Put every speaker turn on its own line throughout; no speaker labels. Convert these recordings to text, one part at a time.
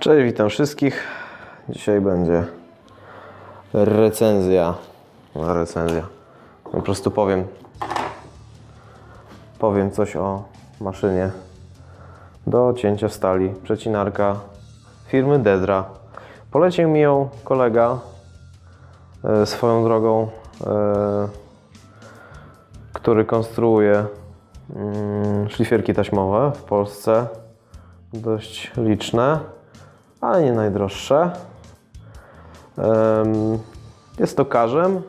Cześć, witam wszystkich. Dzisiaj będzie recenzja. No, recenzja. Po prostu powiem. Powiem coś o maszynie do cięcia stali. Przecinarka firmy Dedra. Polecił mi ją kolega e, swoją drogą, e, który konstruuje mm, szlifierki taśmowe w Polsce. Dość liczne ale nie najdroższe. Jest tokarzem.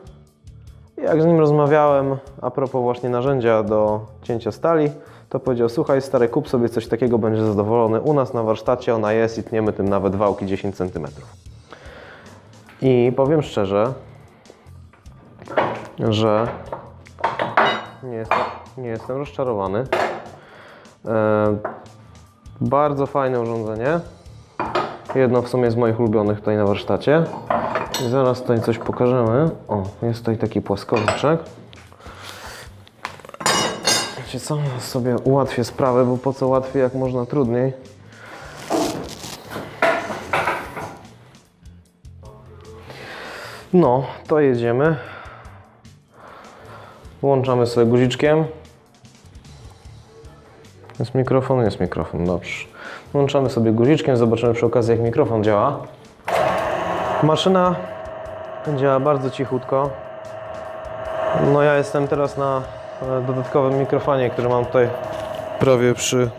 Jak z nim rozmawiałem a propos właśnie narzędzia do cięcia stali, to powiedział, słuchaj stary, kup sobie coś takiego, będziesz zadowolony. U nas na warsztacie ona jest i tniemy tym nawet wałki 10 cm. I powiem szczerze, że nie jestem, nie jestem rozczarowany. Bardzo fajne urządzenie. Jedno w sumie z moich ulubionych tutaj na warsztacie. I zaraz tutaj coś pokażemy. O, jest tutaj taki płaskowniczek. Wiecie co? Sobie ułatwię sprawę, bo po co łatwiej, jak można trudniej. No, to jedziemy. Włączamy sobie guziczkiem. Jest mikrofon, jest mikrofon, dobrze. Włączamy sobie guziczkiem, zobaczymy przy okazji jak mikrofon działa. Maszyna działa bardzo cichutko. No ja jestem teraz na e, dodatkowym mikrofonie, który mam tutaj prawie przy,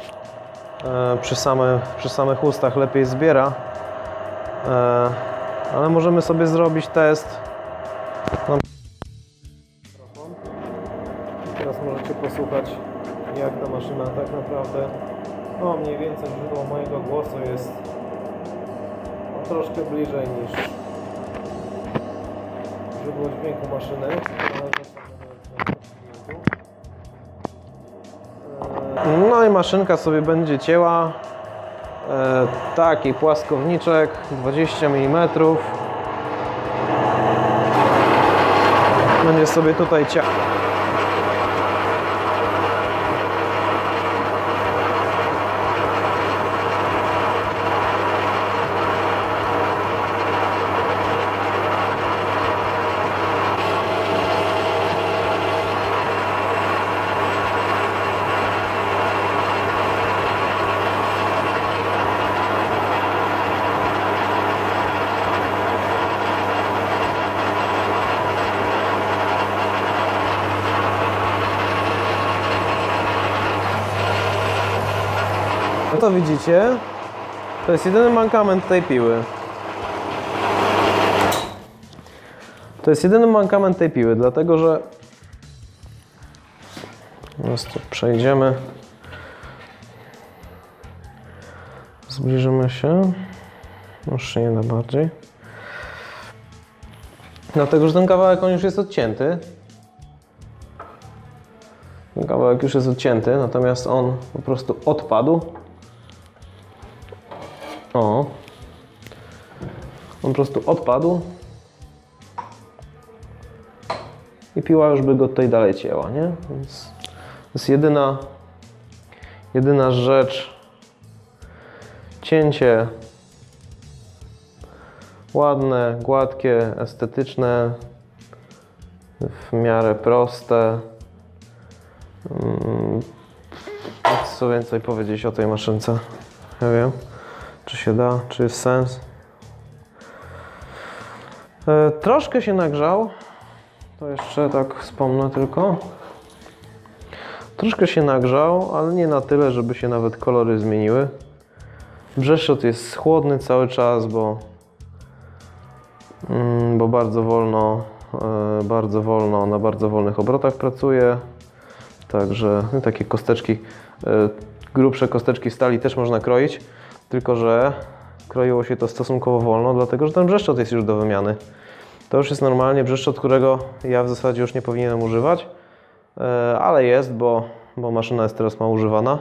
e, przy, same, przy samych ustach, lepiej zbiera. E, Ale możemy sobie zrobić test. Więcej źródło mojego głosu jest no, troszkę bliżej niż źródło dźwięku maszyny. to No i maszynka sobie będzie cięła e, taki płaskowniczek 20 mm będzie sobie tutaj ciał No to widzicie, to jest jedyny mankament tej piły. To jest jedyny mankament tej piły, dlatego że Teraz tu przejdziemy. Zbliżymy się. Już się nie da bardziej. Dlatego, że ten kawałek on już jest odcięty. Ten kawałek już jest odcięty, natomiast on po prostu odpadł. O. On po prostu odpadł. I piła już by go tutaj dalej cięła, nie? Więc to jest jedyna, jedyna rzecz. Cięcie ładne, gładkie, estetyczne, w miarę proste. Mm, Co więcej powiedzieć o tej maszynce? Ja wiem. Czy się da? Czy jest sens? E, troszkę się nagrzał. To jeszcze tak wspomnę tylko. Troszkę się nagrzał, ale nie na tyle, żeby się nawet kolory zmieniły. Brzeszczot jest chłodny cały czas, bo, mm, bo bardzo wolno, e, bardzo wolno, na bardzo wolnych obrotach pracuje. Także no, takie kosteczki, e, grubsze kosteczki stali też można kroić, tylko że kroiło się to stosunkowo wolno, dlatego że ten brzeszczot jest już do wymiany. To już jest normalnie brzeszczot, którego ja w zasadzie już nie powinienem używać, e, ale jest, bo, bo maszyna jest teraz mało używana.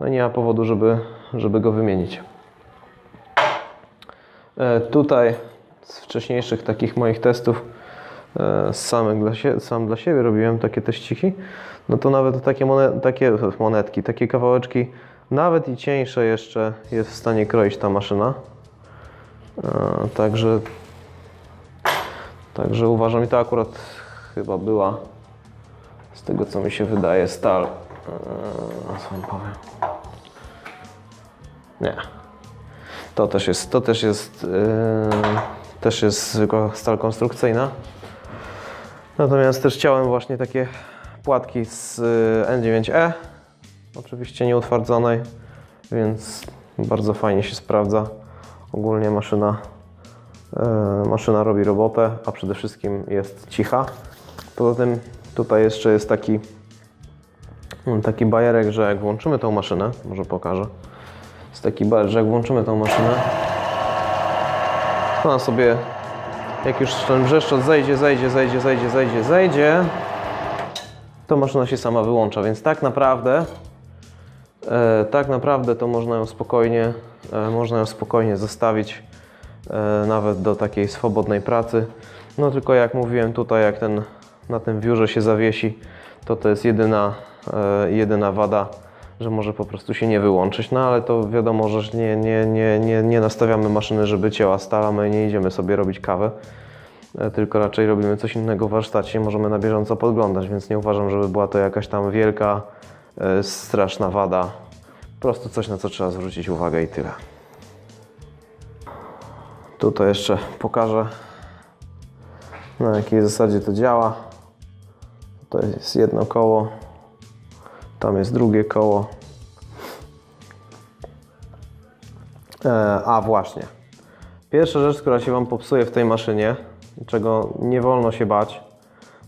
No i nie ma powodu, żeby, żeby go wymienić. E, Tutaj z wcześniejszych takich moich testów e, samych dla sam dla siebie robiłem takie teściki, no to nawet takie, monet, takie monetki, takie kawałeczki Nawet i cieńsze jeszcze jest w stanie kroić ta maszyna. E, Także, także uważam, i to akurat chyba była, z tego co mi się wydaje, stal. E, Co wam powiem? Nie. To też jest, to też jest, yy, też jest zwykła stal konstrukcyjna. Natomiast też chciałem właśnie takie płatki z y, N9E, oczywiście nieutwardzonej, więc bardzo fajnie się sprawdza. Ogólnie maszyna, yy, maszyna robi robotę, a przede wszystkim jest cicha. Poza tym tutaj jeszcze jest taki, taki bajerek, że jak włączymy tą maszynę, może pokażę, jest taki bajer, że jak włączymy tą maszynę, to ona sobie jak już ten wrzeszczot zejdzie, zejdzie, zejdzie, zejdzie, zejdzie, zejdzie, to maszyna się sama wyłącza, więc tak naprawdę tak naprawdę to można ją spokojnie e, można ją spokojnie zostawić e, nawet do takiej swobodnej pracy. No tylko jak mówiłem tutaj, jak ten na tym wiórze się zawiesi, to to jest jedyna, e, jedyna wada, że może po prostu się nie wyłączyć. No ale to wiadomo, że nie, nie, nie, nie, nie nastawiamy maszyny, żeby cięła stala, my nie idziemy sobie robić kawę, e, tylko raczej robimy coś innego w warsztacie, możemy na bieżąco podglądać, więc nie uważam, żeby była to jakaś tam wielka, e, straszna wada. Po prostu coś, na co trzeba zwrócić uwagę i tyle. Tutaj jeszcze pokażę, na jakiej zasadzie to działa. To jest jedno koło, tam jest drugie koło. E, a właśnie. Pierwsza rzecz, która się Wam popsuje w tej maszynie, czego nie wolno się bać,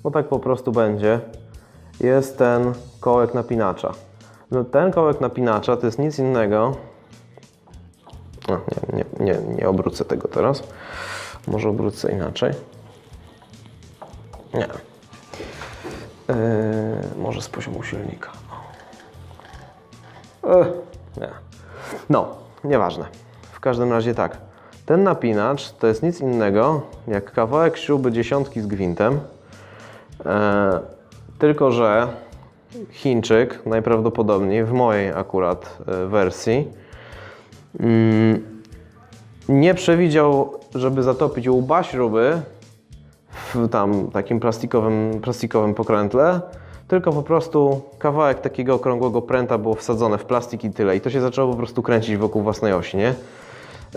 bo tak po prostu będzie, jest ten kołek napinacza. No, ten kołek napinacza to jest nic innego. O, nie, nie, nie, nie obrócę tego teraz. Może obrócę inaczej. Nie. Yy, może z poziomu silnika. Ech, nie. No, nieważne. W każdym razie tak. Ten napinacz to jest nic innego jak kawałek śruby dziesiątki z gwintem. E, tylko, że Chińczyk najprawdopodobniej w mojej akurat e, wersji mm, nie przewidział, żeby zatopić łba śruby w tam takim plastikowym, plastikowym pokrętle, tylko po prostu kawałek takiego okrągłego pręta było wsadzone w plastik i tyle. I to się zaczęło po prostu kręcić wokół własnej osi, nie?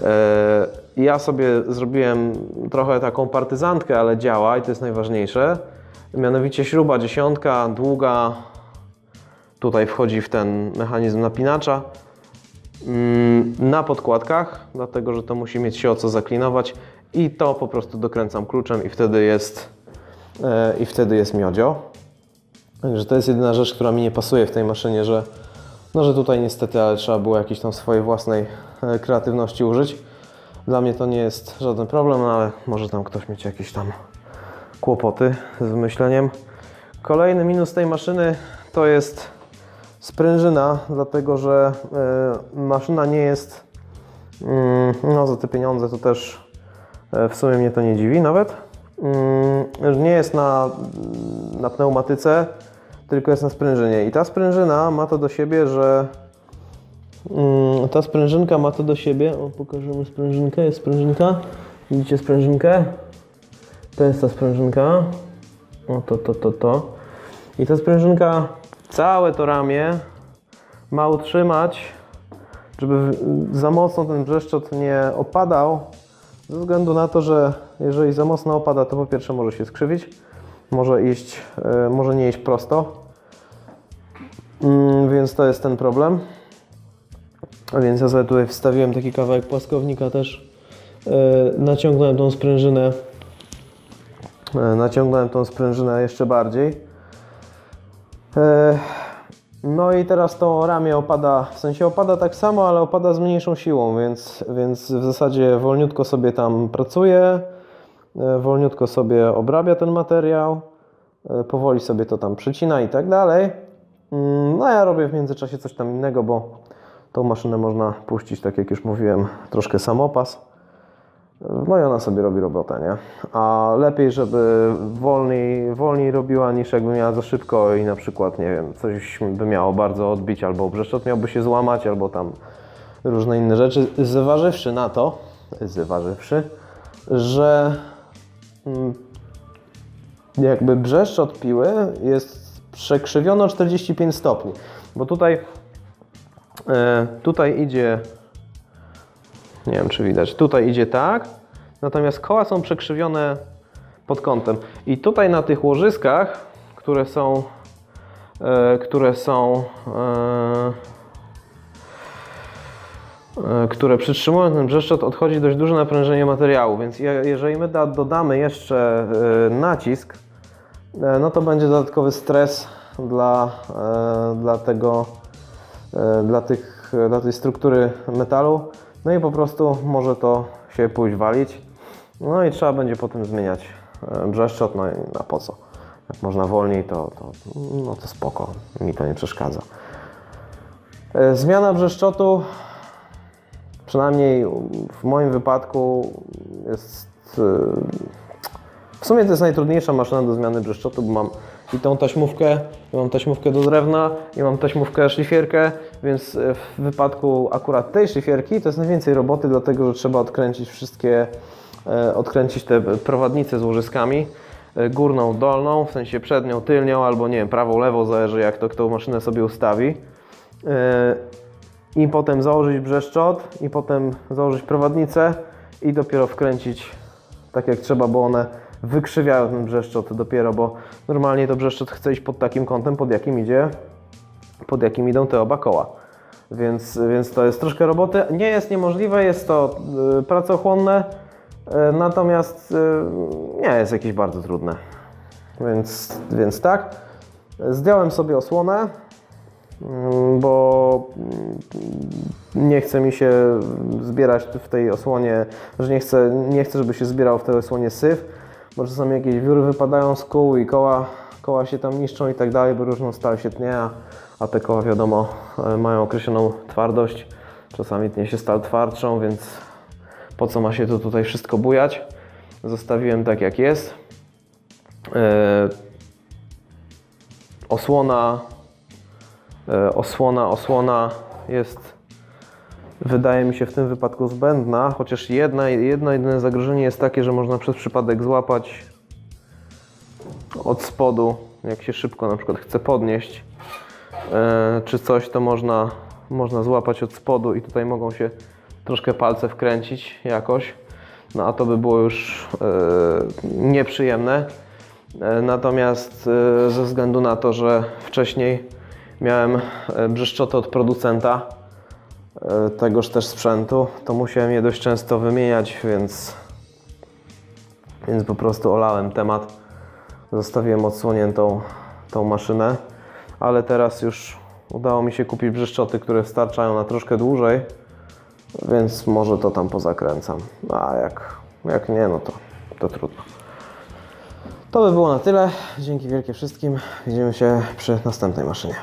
E, Ja sobie zrobiłem trochę taką partyzantkę, ale działa i to jest najważniejsze. Mianowicie śruba dziesiątka, długa, tutaj wchodzi w ten mechanizm napinacza. Mm, na podkładkach, dlatego że to musi mieć się o co zaklinować i to po prostu dokręcam kluczem i wtedy jest, e, i wtedy jest miodzio. Także to jest jedyna rzecz, która mi nie pasuje w tej maszynie, że, no, że tutaj niestety ale trzeba było jakiejś tam swojej własnej e, kreatywności użyć. Dla mnie to nie jest żaden problem, ale może tam ktoś mieć jakieś tam kłopoty z wymyśleniem. Kolejny minus tej maszyny to jest sprężyna, dlatego że e, maszyna nie jest mm, no za te pieniądze to też e, w sumie mnie to nie dziwi nawet. Mm, Nie jest na, na pneumatyce, tylko jest na sprężynie. I ta sprężyna ma to do siebie, że mm, ta sprężynka ma to do siebie. O, pokażemy sprężynkę. Jest sprężynka. Widzicie sprężynkę? To jest ta sprężynka. O, to, to, to, to. I ta sprężynka całe to ramię ma utrzymać, żeby za mocno ten brzeszczot nie opadał, ze względu na to, że jeżeli za mocno opada, to po pierwsze może się skrzywić, może iść, e, może nie iść prosto, Mm, więc to jest ten problem. A więc ja sobie tutaj wstawiłem taki kawałek płaskownika też, e, naciągnąłem tą sprężynę, naciągnąłem tą sprężynę jeszcze bardziej. E, No i teraz to ramię opada, w sensie opada tak samo, ale opada z mniejszą siłą, więc, więc w zasadzie wolniutko sobie tam pracuje, e, wolniutko sobie obrabia ten materiał, e, powoli sobie to tam przycina i tak dalej. Mm, No ja robię w międzyczasie coś tam innego, bo tą maszynę można puścić, tak jak już mówiłem, troszkę samopas. No i ona sobie robi robotę, nie? A lepiej, żeby wolniej, wolniej robiła niż jakby miała za szybko i na przykład, nie wiem, coś by miało bardzo odbić, albo brzeszczot miałby się złamać, albo tam różne inne rzeczy. Zważywszy na to, zważywszy, że mm, jakby brzeszczot piły jest przekrzywiony o 45 stopni, bo tutaj, e, tutaj idzie nie wiem, czy widać. Tutaj idzie tak, natomiast koła są przekrzywione pod kątem. I tutaj na tych łożyskach, które są, e, które są, e, e, które przytrzymują ten brzeszczot, odchodzi dość duże naprężenie materiału, więc je- jeżeli my da, dodamy jeszcze e, nacisk, e, no to będzie dodatkowy stres dla, e, dla tego, e, dla, tych, dla tej struktury metalu. No i po prostu może to się pójść walić. No i trzeba będzie potem zmieniać e, brzeszczot, no a po co? Jak można wolniej, to, to, no to spoko, mi to nie przeszkadza. E, Zmiana brzeszczotu, przynajmniej w moim wypadku, jest e, w sumie to jest najtrudniejsza maszyna do zmiany brzeszczotu, bo mam i tą taśmówkę, i mam taśmówkę do drewna, i mam taśmówkę szlifierkę, więc e, w wypadku akurat tej szlifierki to jest najwięcej roboty, dlatego że trzeba odkręcić wszystkie, e, odkręcić te prowadnice z łożyskami, e, górną, dolną, w sensie przednią, tylnią, albo nie wiem, prawą, lewą, zależy jak to kto maszynę sobie ustawi. I potem założyć brzeszczot, i potem założyć prowadnicę i dopiero wkręcić tak jak trzeba, bo one wykrzywiają ten brzeszczot dopiero, bo normalnie to brzeszczot chce iść pod takim kątem, pod jakim idzie, pod jakim idą te oba koła. Więc, więc to jest troszkę roboty. Nie jest niemożliwe, jest to y, pracochłonne, y, natomiast y, nie jest jakieś bardzo trudne. Więc, więc tak. Zdjąłem sobie osłonę, mm, bo mm, nie chce mi się zbierać w tej osłonie, że nie chcę, nie chcę, żeby się zbierał w tej osłonie syf, bo czasami jakieś wióry wypadają z kół i koła, koła się tam niszczą i tak dalej, bo różną stal się tnie, a te koła wiadomo e, mają określoną twardość, czasami tnie się stal twardszą, więc po co ma się to tutaj wszystko bujać? Zostawiłem tak jak jest. E, osłona E, osłona, osłona jest wydaje mi się w tym wypadku zbędna, chociaż jedna, jedno jedyne zagrożenie jest takie, że można przez przypadek złapać od spodu, jak się szybko na przykład chce podnieść czy coś, to można, można złapać od spodu i tutaj mogą się troszkę palce wkręcić jakoś, no a to by było już e, nieprzyjemne. E, Natomiast e, ze względu na to, że wcześniej miałem e, brzeszczoty od producenta e, tegoż też sprzętu, to musiałem je dość często wymieniać, więc, więc po prostu olałem temat. Zostawiłem odsłoniętą tą maszynę, ale teraz już udało mi się kupić brzeszczoty, które starczają na troszkę dłużej, więc może to tam pozakręcam. A jak, jak nie, no to, to trudno. To by było na tyle. Dzięki wielkie wszystkim. Widzimy się przy następnej maszynie.